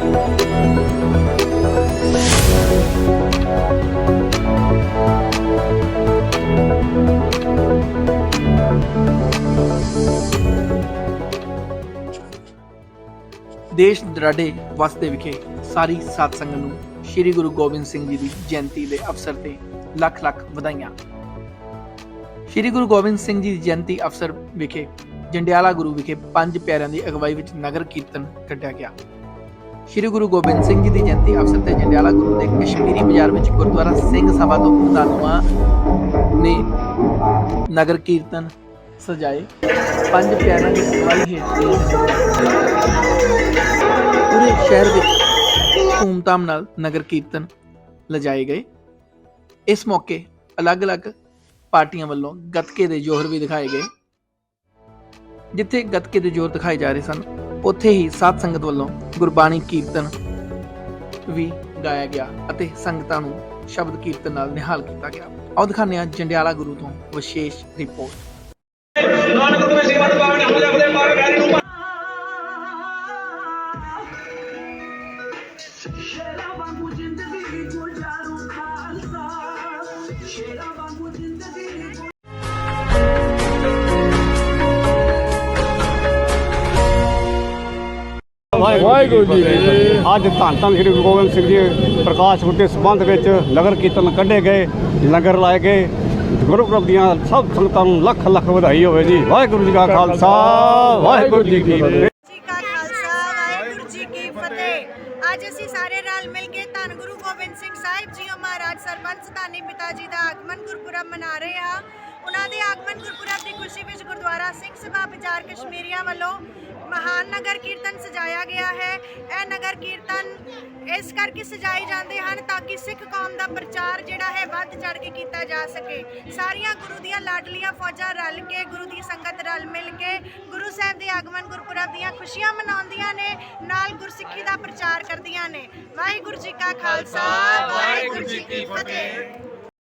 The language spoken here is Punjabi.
ਦੇਸ਼ ਦਰਾਡੇ ਵਸਦੇ ਵਿਖੇ ਸਾਰੀ ਸਾਧ ਸੰਗਤ ਨੂੰ ਸ੍ਰੀ ਗੁਰੂ ਗੋਬਿੰਦ ਸਿੰਘ ਜੀ ਦੀ ਜਯੰਤੀ ਦੇ ਅਵਸਰ ਤੇ ਲੱਖ ਲੱਖ ਵਧਾਈਆਂ। ਸ੍ਰੀ ਗੁਰੂ ਗੋਬਿੰਦ ਸਿੰਘ ਜੀ ਦੀ ਜਯੰਤੀ ਅਵਸਰ ਵਿਖੇ ਜੰਡਿਆਲਾ ਗੁਰੂ ਵਿਖੇ ਪੰਜ ਪਿਆਰਿਆਂ ਦੀ ਅਗਵਾਈ ਵਿੱਚ ਨਗਰ ਕੀਰਤਨ ਕੱਢਿਆ ਗਿਆ। ਸ੍ਰੀ ਗੁਰੂ ਗੋਬਿੰਦ ਸਿੰਘ ਜੀ ਦੀ ਜਯੰਤੀ ਅਵਸਰ ਤੇ ਜੰਡਿਆਲਾ ਗੁਰੂ ਦੇ ਕਸ਼ਮੀਰੀ ਬਾਜ਼ਾਰ ਵਿੱਚ ਗੁਰਦੁਆਰਾ ਸਿੰਘ ਸਭਾ ਤੋਂ ਪ੍ਰਧਾਨੂਆਂ ਨੇ ਨਗਰ ਕੀਰਤਨ ਸਜਾਏ। ਪੰਜ ਪਿਆਰਿਆਂ ਦੀ ਅਗਵਾਈ ਹੇਠ ਪੂਰੇ ਸ਼ਹਿਰ ਵਿੱਚ ਧੂਮਧਾਮ ਨਾਲ ਨਗਰ ਕੀਰਤਨ ਲਜਾਏ ਗਏ। ਇਸ ਮੌਕੇ ਅਲੱਗ-ਅਲੱਗ ਪਾਰਟੀਆਂ ਵੱਲੋਂ ਗੱਤਕੇ ਦੇ ਜੋਹਰ ਵੀ ਦਿਖਾਏ ਗਏ। ਜਿੱਥੇ ਗੱਤਕੇ ਦੇ ਜੋਹਰ ਦਿਖਾਏ ਜਾ ਰਹੇ ਸਨ ਉੱਥੇ ਹੀ ਸਾਧ ਸੰਗਤ ਵੱਲੋਂ ਗੁਰਬਾਣੀ ਕੀਰਤਨ ਵੀ ਗਾਇਆ ਗਿਆ ਅਤੇ ਸੰਗਤਾਂ ਨੂੰ ਸ਼ਬਦ ਕੀਰਤਨ ਨਾਲ ਨਿਹਾਲ ਕੀਤਾ ਗਿਆ। ਆਓ ਦਿਖਾਉਂਦੇ ਹਾਂ ਜੰਡਿਆਲਾ ਗੁਰੂ ਤੋਂ ਵਿਸ਼ੇਸ਼ ਰਿਪੋਰਟ। ਨਾਨਕ ਤੁਮੇ ਸੇਵਾ ਪਾਵਨ ਹਮ ਜਪਦੇ ਪਾਵੇ ਗਾਰੀ ਨੂੰ ਸ਼ੇਰਾਂ ਵਾਂਗੂ ਜ਼ਿੰਦਗੀ ਗੁਜ਼ਾਰੂ ਖਾਲਸਾ। ਸ਼ੇਰਾਂ ਵਾਹਿਗੁਰੂ ਜੀ ਅੱਜ ਧੰਨ ਧੰਨ ਸ੍ਰੀ ਗੁਰੂ ਗੋਬਿੰਦ ਸਿੰਘ ਜੀ ਪ੍ਰਕਾਸ਼ ਪੁਰਬ ਦੇ ਸੰਬੰਧ ਵਿੱਚ ਨਗਰ ਕੀਰਤਨ ਕੱਢੇ ਗਏ ਲੰਗਰ ਲਾਏ ਗਏ। ਗੁਰਪੁਰਬ ਦੀਆਂ ਸਭ ਸੰਗਤਾਂ ਨੂੰ ਲੱਖ ਲੱਖ ਵਧਾਈ ਹੋਵੇ ਜੀ। ਵਾਹਿਗੁਰੂ ਜੀ ਕਾ ਖਾਲਸਾ ਵਾਹਿਗੁਰੂ ਜੀ ਕੀ ਫਤਿਹ। ਜੀ ਕਾ ਖਾਲਸਾ ਵਾਹਿਗੁਰੂ ਜੀ ਕੀ ਫਤਿਹ। ਅੱਜ ਅਸੀਂ ਸਾਰੇ ਰਲ ਮਿਲ ਕੇ ਧੰਨ ਗੁਰੂ ਗੋਬਿੰਦ ਸਿੰਘ ਸਾਹਿਬ ਜੀ ਮਹਾਰਾਜ ਸਰਬੰਸ ਸਤਾਨੀ ਪਿਤਾ ਜੀ ਦਾ ਆਗਮਨ ਗੁਰਪੁਰਬ ਮਨਾ ਰਹੇ ਹਾਂ। ਉਹਨਾਂ ਦੇ ਆਗਮਨ ਗੁਰਪੁਰਬ ਦੀ ਖੁਸ਼ੀ ਵਿੱਚ ਗੁਰਦੁਆਰਾ ਸਿੰਘ ਸਭਾ ਬਾਜ਼ਾਰ ਕਸ਼ਮੀਰੀਆਂ ਵੱਲੋਂ ਮਹਾਨ ਨਗਰ ਕੀਰਤਨ ਸਜਾਇਆ ਗਿਆ ਹੈ। ਇਹ ਨਗਰ ਕੀਰਤਨ ਇਸ ਕਰਕੇ ਸਜਾਏ ਜਾਂਦੇ ਹਨ ਤਾਂ ਕਿ ਸਿੱਖ ਕੌਮ ਦਾ ਪ੍ਰਚਾਰ ਜਿਹੜਾ ਹੈ ਵੱਧ ਚੜ ਕੇ ਕੀਤਾ ਜਾ ਸਕੇ। ਸਾਰੀਆਂ ਗੁਰੂ ਦੀਆਂ ਲਾਡਲੀਆਂ ਫੌਜਾਂ ਰਲ ਕੇ, ਗੁਰੂ ਦੀ ਸੰਗਤ ਰਲ ਮਿਲ ਕੇ, ਗੁਰੂ ਸਾਹਿਬ ਦੇ ਆਗਮਨ ਗੁਰਪੁਰਬ ਦੀਆਂ ਖੁਸ਼ੀਆਂ ਮਨਾਉਂਦੀਆਂ ਨੇ, ਨਾਲ ਗੁਰਸਿੱਖੀ ਦਾ ਪ੍ਰਚਾਰ ਕਰਦੀਆਂ ਨੇ। ਵਾਹਿਗੁਰੂ ਜੀ ਕਾ ਖਾਲਸਾ, ਵਾਹਿਗੁਰੂ ਜੀ ਕੀ ਫਤਿਹ।